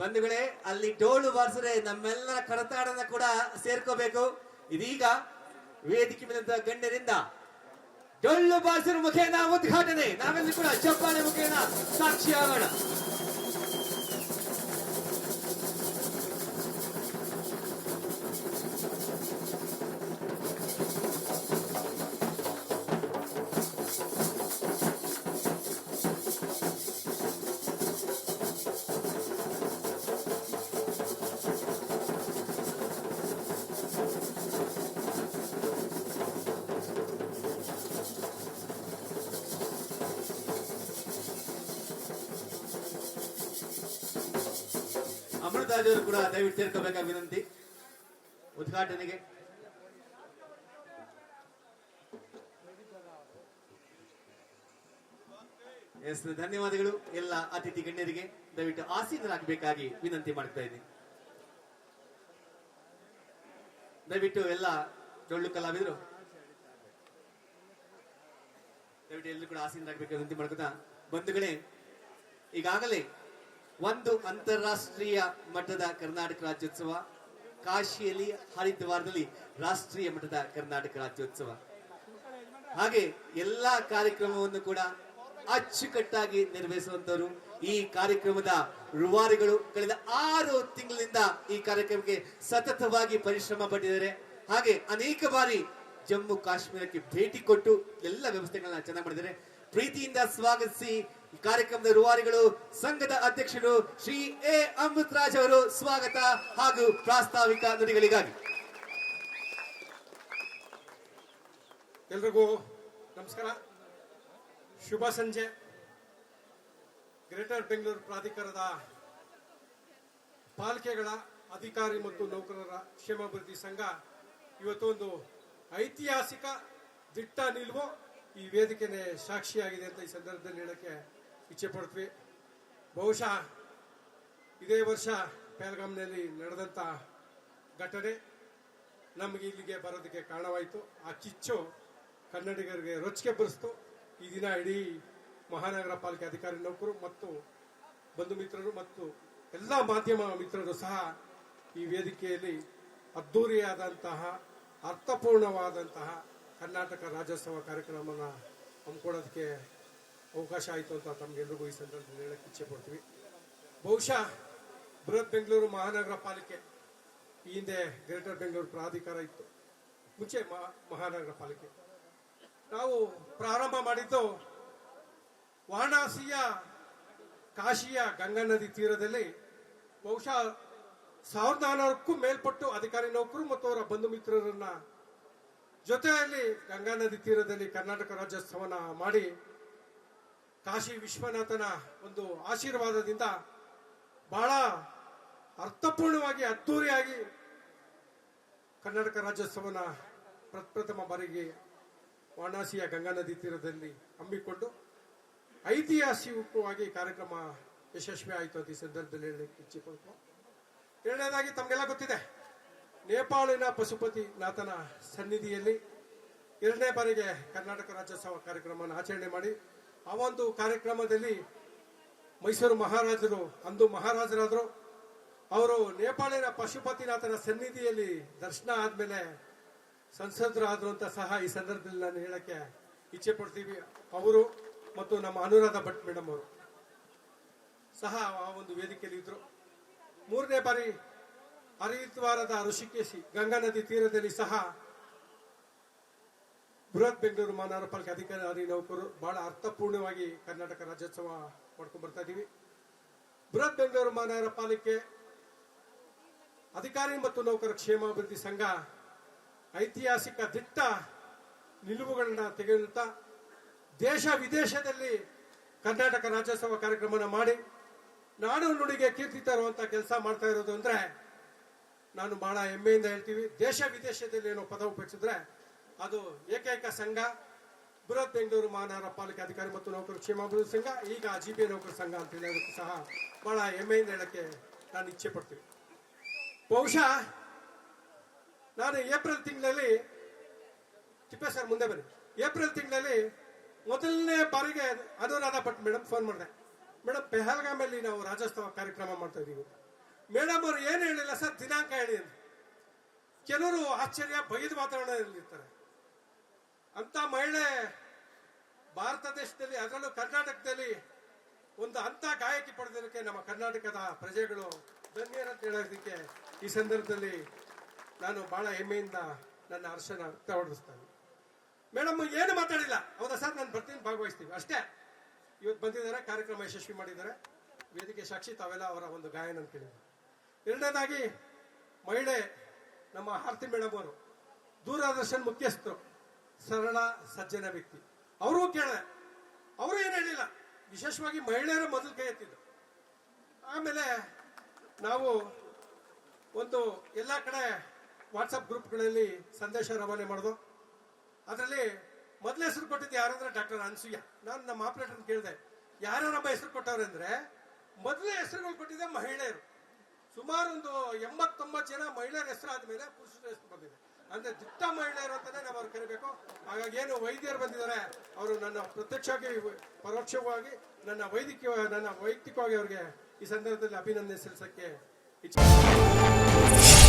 ಬಂಧುಗಳೇ, ಅಲ್ಲಿ ಡೋಳು ಬಾರಿಸಿದ್ರೆ ನಮ್ಮೆಲ್ಲರ ಕಡತಾಡನ ಕೂಡ ಸೇರ್ಕೋಬೇಕು. ಇದೀಗ ವೇದಿಕೆ ಬಂದ ಗಣ್ಯರಿಂದ ಡೊಳ್ಳು ಬಾರಿಸಿದ ಮುಖೇನ ಉದ್ಘಾಟನೆ. ನಾವೆಲ್ಲ ಕೂಡ ಚಪ್ಪಾಳೆ ಮುಖೇನ ಸಾಕ್ಷಿಯಾಗೋಣ ಅಮೃತಾಜ್ ಕೂಡ ದಯವಿಟ್ಟು ಸೇರ್ಕೋಬೇಕಾಗಿ ವಿನಂತಿ. ಉದ್ಘಾಟನೆಗೆ. ಎಸ್, ಧನ್ಯವಾದಗಳು ಎಲ್ಲ ಅತಿಥಿ ಗಣ್ಯರಿಗೆ. ದಯವಿಟ್ಟು ಆಸೀನರಾಗಬೇಕಾಗಿ ವಿನಂತಿ ಮಾಡ್ತಾ ಇದ್ದೀನಿ. ದಯವಿಟ್ಟು ಎಲ್ಲ ಡೊಳ್ಳು ಕಲಾವಿದರು. ದಯವಿಟ್ಟು ಎಲ್ಲರೂ ಕೂಡ ಆಸೀನರಾಗಬೇಕು ವಿನಂತಿ ಮಾಡ್ಕೋತಾ ಬಂಧುಗಳೇ, ಈಗಾಗಲೇ ಒಂದು ಅಂತಾರಾಷ್ಟ್ರೀಯ ಮಟ್ಟದ ಕರ್ನಾಟಕ ರಾಜ್ಯೋತ್ಸವ ಕಾಶಿಯಲ್ಲಿ ಹರಿದ್ವಾರದಲ್ಲಿ ರಾಷ್ಟ್ರೀಯ ಮಟ್ಟದ ಕರ್ನಾಟಕ ರಾಜ್ಯೋತ್ಸವ. ಹಾಗೆ ಎಲ್ಲಾ ಕಾರ್ಯಕ್ರಮವನ್ನು ಕೂಡ ಅಚ್ಚುಕಟ್ಟಾಗಿ ನಿರ್ವಹಿಸುವಂತವರು ಈ ಕಾರ್ಯಕ್ರಮದ ರೂವಾರಿಗಳು. ಕಳೆದ ಆರು ತಿಂಗಳಿಂದ ಈ ಕಾರ್ಯಕ್ರಮಕ್ಕೆ ಸತತವಾಗಿ ಪರಿಶ್ರಮ ಪಟ್ಟಿದ್ದಾರೆ. ಹಾಗೆ ಅನೇಕ ಬಾರಿ ಜಮ್ಮು ಕಾಶ್ಮೀರಕ್ಕೆ ಭೇಟಿ ಕೊಟ್ಟು ಎಲ್ಲ ವ್ಯವಸ್ಥೆಗಳನ್ನ ಚೆನ್ನಾಗಿ ಮಾಡಿದ್ದಾರೆ. ಪ್ರೀತಿಯಿಂದ ಸ್ವಾಗತಿಸಿ ಕಾರ್ಯಕ್ರಮದ ರೂವಾರಿಗಳು ಸಂಘದ ಅಧ್ಯಕ್ಷರು ಶ್ರೀ ಎ ಅಮೃತರಾಜ್ ಅವರು. ಸ್ವಾಗತ ಹಾಗೂ ಪ್ರಾಸ್ತಾವಿಕ ನುಡಿಗಳಿಗಾಗಿ. ಎಲ್ರಿಗೂ ನಮಸ್ಕಾರ. ಶುಭ ಸಂಜೆ. ಗ್ರೇಟರ್ ಬೆಂಗಳೂರು ಪ್ರಾಧಿಕಾರದ ಪಾಲಿಕೆಗಳ ಅಧಿಕಾರಿ ಮತ್ತು ನೌಕರರ ಕ್ಷೇಮಾಭಿವೃದ್ಧಿ ಸಂಘ ಇವತ್ತೊಂದು ಐತಿಹಾಸಿಕ ದಿಟ್ಟ ನಿಲುವು ಈ ವೇದಿಕೆನೆ ಸಾಕ್ಷಿಯಾಗಿದೆ ಅಂತ ಈ ಸಂದರ್ಭದಲ್ಲಿ ಹೇಳಕ್ಕೆ ಇಚ್ಛೆ ಪಡ್ತೀವಿ ಬಹುಶಃ ಇದೇ ವರ್ಷ ಪೆಹಲ್ಗಾಮ್ನಲ್ಲಿ ನಡೆದಂಥ ಘಟನೆ ನಮಗೆ ಇಲ್ಲಿಗೆ ಬರೋದಕ್ಕೆ ಕಾರಣವಾಯಿತು. ಆ ಕಿಚ್ಚು ಕನ್ನಡಿಗರಿಗೆ ರೊಚ್ಚಿಗೆ ಬರೆಸ್ತು ಈ ದಿನ ಇಡೀ ಮಹಾನಗರ ಪಾಲಿಕೆ ಅಧಿಕಾರಿ ನೌಕರು ಮತ್ತು ಬಂಧು ಮಿತ್ರರು ಮತ್ತು ಎಲ್ಲ ಮಾಧ್ಯಮ ಮಿತ್ರರು ಸಹ ಈ ವೇದಿಕೆಯಲ್ಲಿ ಅದ್ದೂರಿಯಾದಂತಹ, ಅರ್ಥಪೂರ್ಣವಾದಂತಹ ಕರ್ನಾಟಕ ರಾಜ್ಯೋತ್ಸವ ಕಾರ್ಯಕ್ರಮನ ಹಮ್ಮಿಕೊಳ್ಳೋದಕ್ಕೆ ಅವಕಾಶ ಆಯಿತು ಅಂತ ತಮಗೆಲ್ರಿಗೂ ಈ ಸಂದರ್ಭದಲ್ಲಿ ಹೇಳಕ್ಕೆ ಇಚ್ಛೆ ಪಡ್ತೀವಿ. ಬಹುಶಃ ಬೃಹತ್ ಬೆಂಗಳೂರು ಮಹಾನಗರ ಪಾಲಿಕೆ ಈ ಹಿಂದೆ ಗ್ರೇಟರ್ ಬೆಂಗಳೂರು ಪ್ರಾಧಿಕಾರ ಇತ್ತು. ಮುಂಚೆ ಮಹಾ- ಮಹಾನಗರ ಪಾಲಿಕೆ. ನಾವು ಪ್ರಾರಂಭ ಮಾಡಿದ್ದು ವಾರಣಾಸಿಯ ಕಾಶಿಯ ಗಂಗಾ ನದಿ ತೀರದಲ್ಲಿ ಬಹುಶಃ ಸಾವಿರದ ನಾನ್ನೂರಕ್ಕೂ ಮೇಲ್ಪಟ್ಟು ಅಧಿಕಾರಿ ನೌಕರು ಮತ್ತು ಅವರ ಬಂಧು ಮಿತ್ರರನ್ನ ಜೊತೆಯಲ್ಲಿ ಗಂಗಾ ನದಿ ತೀರದಲ್ಲಿ ಕರ್ನಾಟಕ ರಾಜ್ಯೋತ್ಸವನ ಮಾಡಿ ಕಾಶಿ ವಿಶ್ವನಾಥನ ಒಂದು ಆಶೀರ್ವಾದದಿಂದ ಬಹಳ ಅರ್ಥಪೂರ್ಣವಾಗಿ, ಅದ್ದೂರಿಯಾಗಿ ಕರ್ನಾಟಕ ರಾಜ್ಯೋತ್ಸವನ ಪ್ರಪ್ರಥಮ ಬಾರಿಗೆ ವಾರಣಾಸಿಯ ಗಂಗಾ ನದಿ ತೀರದಲ್ಲಿ ಹಮ್ಮಿಕೊಂಡು ಐತಿಹಾಸಿಕವಾಗಿ ಕಾರ್ಯಕ್ರಮ ಯಶಸ್ವಿ ಆಯಿತು ಅಂತ ಈ ಸಂದರ್ಭದಲ್ಲಿ ಹೇಳಲಿಕ್ಕೆ ಎರಡನೇದಾಗಿ ತಮಗೆಲ್ಲ ಗೊತ್ತಿದೆ, ನೇಪಾಳಿನ ಪಶುಪತಿ ನಾಥನ ಸನ್ನಿಧಿಯಲ್ಲಿ ಎರಡನೇ ಬಾರಿಗೆ ಕರ್ನಾಟಕ ರಾಜ್ಯೋತ್ಸವ ಕಾರ್ಯಕ್ರಮವನ್ನು ಆಚರಣೆ ಮಾಡಿ ಆ ಒಂದು ಕಾರ್ಯಕ್ರಮದಲ್ಲಿ ಮೈಸೂರು ಮಹಾರಾಜರು, ಅಂದು ಮಹಾರಾಜರಾದರು, ಅವರು ನೇಪಾಳಿನ ಪಶುಪತಿನಾಥನ ಸನ್ನಿಧಿಯಲ್ಲಿ ದರ್ಶನ ಆದ್ಮೇಲೆ ಸಂಸದರಾದ್ರು ಅಂತ ಸಹ ಈ ಸಂದರ್ಭದಲ್ಲಿ ನಾನು ಹೇಳಕ್ಕೆ ಇಚ್ಛೆ ಪಡ್ತೀವಿ. ಅವರು ಮತ್ತು ನಮ್ಮ ಅನುರಾಧ ಭಟ್ ಮೇಡಮ್ ಅವರು ಸಹ ಆ ಒಂದು ವೇದಿಕೆಯಲ್ಲಿ ಇದ್ರು. ಮೂರನೇ ಬಾರಿ ಹರಿದ್ವಾರದ ಋಷಿಕೇಶಿ ಗಂಗಾ ನದಿ ತೀರದಲ್ಲಿ ಸಹ ಬೃಹತ್ ಬೆಂಗಳೂರು ಮಹಾನಗರ ಪಾಲಿಕೆ ಅಧಿಕಾರಿ ನೌಕರು ಬಹಳ ಅರ್ಥಪೂರ್ಣವಾಗಿ ಕರ್ನಾಟಕ ರಾಜ್ಯೋತ್ಸವ ಮಾಡ್ಕೊಂಡು ಬರ್ತಾ ಇದೀವಿ ಬೃಹತ್ ಬೆಂಗಳೂರು ಮಹಾನಗರ ಪಾಲಿಕೆ ಅಧಿಕಾರಿ ಮತ್ತು ನೌಕರ ಕ್ಷೇಮಾಭಿವೃದ್ಧಿ ಸಂಘ ಐತಿಹಾಸಿಕ ದಿಟ್ಟ ನಿಲುವುಗಳನ್ನ ತೆಗೆದುತ್ತಾ ದೇಶ ವಿದೇಶದಲ್ಲಿ ಕರ್ನಾಟಕ ರಾಜ್ಯೋತ್ಸವ ಕಾರ್ಯಕ್ರಮನ ಮಾಡಿ ನಾಡು ನುಡಿಗೆ ಕೀರ್ತಿ ತರುವಂತ ಕೆಲಸ ಮಾಡ್ತಾ ಇರೋದು ಅಂದ್ರೆ ನಾನು ಬಹಳ ಹೆಮ್ಮೆಯಿಂದ ಹೇಳ್ತೀವಿ. ದೇಶ ವಿದೇಶದಲ್ಲಿ ಏನೋ ಪದ ಉಪಯೋಗಿಸಿದ್ರೆ ಅದು ಏಕೈಕ ಸಂಘ, ಬೃಹತ್ ಬೆಂಗಳೂರು ಮಹಾನಗರ ಪಾಲಿಕೆ ಅಧಿಕಾರಿ ಮತ್ತು ನೌಕರ ಕ್ಷೇಮಾಭಿವೃದ್ಧಿ ಸಂಘ, ಈಗ ಜಿ ಬಿ ನೌಕರ ಸಂಘ ಅಂತ ಹೇಳೋದಕ್ಕೆ ಸಹ ಬಹಳ ಹೆಮ್ಮೆಯಿಂದ ಹೇಳಕ್ಕೆ ನಾನು ಇಚ್ಛೆ ಪಡ್ತೀನಿ. ಬಹುಶಃ ನಾನು ಏಪ್ರಿಲ್ ತಿಂಗಳಲ್ಲಿ ಸರ್ ಮುಂದೆ ಬನ್ನಿ. ಏಪ್ರಿಲ್ ತಿಂಗಳಲ್ಲಿ ಮೊದಲನೇ ಬಾರಿಗೆ ಅನುರಾಧ ಭಟ್ ಮೇಡಮ್ ಫೋನ್ ಮಾಡಿದೆ. ಮೇಡಮ್, ಪೆಹಲ್ಗಾಮಲ್ಲಿ ನಾವು ರಾಜ್ಯೋತ್ಸವ ಕಾರ್ಯಕ್ರಮ ಮಾಡ್ತಾ ಇದೀವಿ ಮೇಡಮ್ ಅವರು ಏನು ಹೇಳಿಲ್ಲ ಸರ್, ದಿನಾಂಕ ಹೇಳಿ ಕೆಲವರು ಆಶ್ಚರ್ಯ ಬೈದ ವಾತಾವರಣದಲ್ಲಿರ್ತಾರೆ. ಅಂತ ಮಹಿಳೆ ಭಾರತ ದೇಶದಲ್ಲಿ, ಅದರಲ್ಲೂ ಕರ್ನಾಟಕದಲ್ಲಿ ಒಂದು ಅಂತ ಗಾಯಕಿ ಪಡೆದಕ್ಕೆ ನಮ್ಮ ಕರ್ನಾಟಕದ ಪ್ರಜೆಗಳು ಧನ್ಯರಂತ ಹೇಳೋದಕ್ಕೆ ಈ ಸಂದರ್ಭದಲ್ಲಿ ನಾನು ಬಹಳ ಹೆಮ್ಮೆಯಿಂದ ನನ್ನ ಹರ್ಷನ ವ್ಯಕ್ತಪಡಿಸ್ತೇನೆ. ಮೇಡಮ್, ಏನು ಮಾತಾಡಿಲ್ಲ. ಹೌದಾ ಸರ್? ನಾನು ಬರ್ತೀನಿ ಭಾಗವಹಿಸ್ತೀವಿ ಅಷ್ಟೇ. ಇವತ್ತು ಬಂದಿದ್ದಾರೆ, ಕಾರ್ಯಕ್ರಮ ಯಶಸ್ವಿ ಮಾಡಿದ್ದಾರೆ. ವೇದಿಕೆ ಸಾಕ್ಷಿ ತಾವೆಲ್ಲ ಅವರ ಒಂದು ಗಾಯನ ಅಂತ ಕೇಳಿದ್ರು ಎರಡನೇದಾಗಿ ಮಹಿಳೆ ನಮ್ಮ ಆರ್ತಿ ಮೇಡಮ್ ಅವರು ದೂರದರ್ಶನ್ ಮುಖ್ಯಸ್ಥರು. ಸರಳ, ಸಜ್ಜನ ವ್ಯಕ್ತಿ. ಅವರು ಕೇಳಿದೆ. ಅವರು ಏನು ಹೇಳಿಲ್ಲ? ವಿಶೇಷವಾಗಿ ಮಹಿಳೆಯರ ಮೊದಲು ಕೈ ಎತ್ತಿದ್ದು. ಆಮೇಲೆ ನಾವು ಒಂದು ಎಲ್ಲ ಕಡೆ ವಾಟ್ಸಪ್ ಗ್ರೂಪ್ಗಳಲ್ಲಿ ಸಂದೇಶ ರವಾನೆ ಮಾಡೋದು. ಅದರಲ್ಲಿ ಮೊದಲ ಹೆಸರು ಕೊಟ್ಟಿದ್ದು ಯಾರಂದ್ರೆ ಡಾಕ್ಟರ್ ಅನ್ಸೂಯ. ನಾನು ನಮ್ಮ ಆಪರೇಟರ್ ಕೇಳಿದೆ. ಯಾರ್ಯಾರಮ್ಮ ಹೆಸರು ಕೊಟ್ಟವ್ರೆ ಅಂದರೆ ಮೊದಲ ಹೆಸರುಗಳು ಕೊಟ್ಟಿದ್ದೆ ಮಹಿಳೆಯರು. ಸುಮಾರು ಒಂದು ಎಂಬತ್ತೊಂಬತ್ತು ಜನ ಮಹಿಳೆಯರ ಹೆಸರು ಆದ್ಮೇಲೆ ಪುರುಷರ ಹೆಸರು ಬಂದಿದೆ. ಅಂದ್ರೆ ದಿಟ್ಟ ಮಹಿಳೆಯರು ಅಂತಾನೆ ನಾವು ಅವ್ರು ಕರಿಬೇಕು. ಹಾಗಾಗಿ ಏನು ವೈದ್ಯರು ಬಂದಿದ್ದಾರೆ, ಅವರು ನನ್ನ ಪ್ರತ್ಯಕ್ಷವಾಗಿ, ಪರೋಕ್ಷವಾಗಿ ನನ್ನ ವೈದ್ಯಕೀಯ, ನನ್ನ ವೈಯಕ್ತಿಕವಾಗಿ ಅವರಿಗೆ ಈ ಸಂದರ್ಭದಲ್ಲಿ ಅಭಿನಂದನೆ ಸಲ್ಲಿಸಕ್ಕೆ ಇಚ್ಛೆ